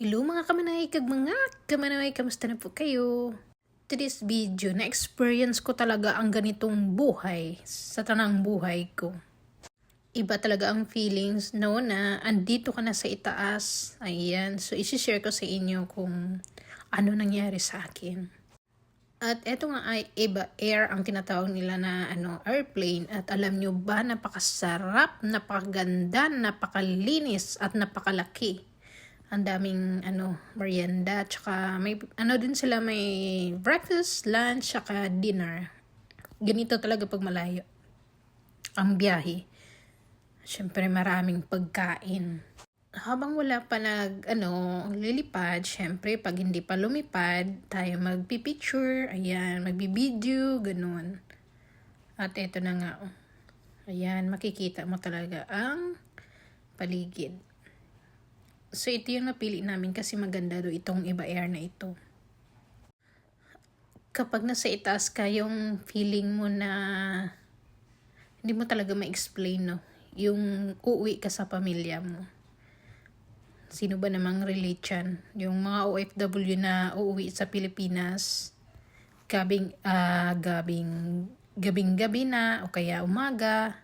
Hello mga kamanay, kag mga kamanay, kamusta na po kayo? Today's video, na-experience ko talaga ang ganitong buhay sa tanang buhay ko. Iba talaga ang feelings no na andito ka na sa itaas. Ayan, so isi-share ko sa inyo kung ano nangyari sa akin. At eto nga ay Eva Air ang tinatawag nila na ano airplane at alam nyo ba napakasarap, napakaganda, napakalinis at napakalaki. Ang daming ano merienda tsaka may ano din sila may breakfast, lunch tsaka dinner. Ganito talaga pag malayo ang biyahe. Siyempre maraming pagkain habang wala pa nag ano lilipad, syempre pag hindi pa lumipad, tayo magpi-picture, ayan, magbi-video, ganun. At eto na nga. oh. Ayan, makikita mo talaga ang paligid. So ito yung napili namin kasi maganda do itong iba air na ito. Kapag nasa itaas ka, yung feeling mo na hindi mo talaga ma-explain, no? Yung uuwi ka sa pamilya mo sino ba namang relate yan? Yung mga OFW na uuwi sa Pilipinas, gabing, ah gabing, gabing-gabi na o kaya umaga,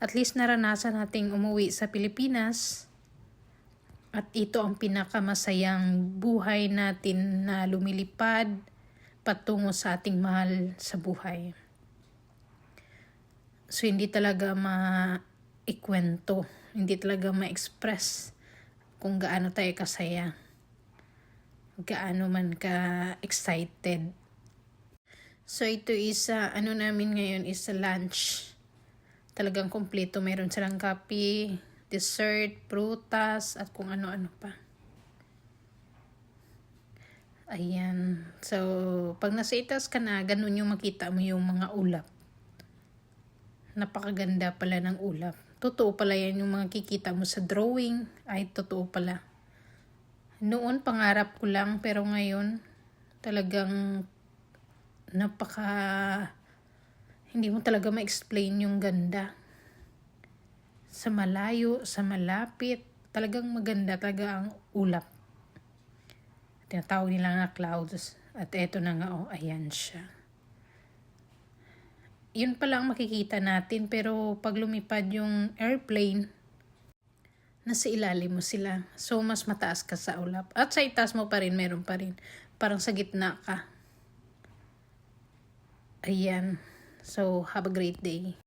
at least naranasan nating umuwi sa Pilipinas. At ito ang pinakamasayang buhay natin na lumilipad patungo sa ating mahal sa buhay. So, hindi talaga ma-ikwento, hindi talaga ma-express kung gaano tayo kasaya. Gaano man ka excited. So ito is uh, ano namin ngayon is lunch. Talagang kompleto. Meron silang kape, dessert, prutas, at kung ano-ano pa. Ayan. So, pag nasa itas ka na, ganun yung makita mo yung mga ulap. Napakaganda pala ng ulap. Totoo pala yan yung mga kikita mo sa drawing. Ay, totoo pala. Noon, pangarap ko lang. Pero ngayon, talagang napaka... Hindi mo talaga ma-explain yung ganda. Sa malayo, sa malapit, talagang maganda talaga ang ulap. Tinatawag nila nga clouds. At eto na nga, oh, ayan siya. Yun pa lang makikita natin pero pag lumipad yung airplane nasa ilalim mo sila. So mas mataas ka sa ulap. At sa itaas mo pa rin meron pa rin. Parang sa gitna ka. Ayan. So have a great day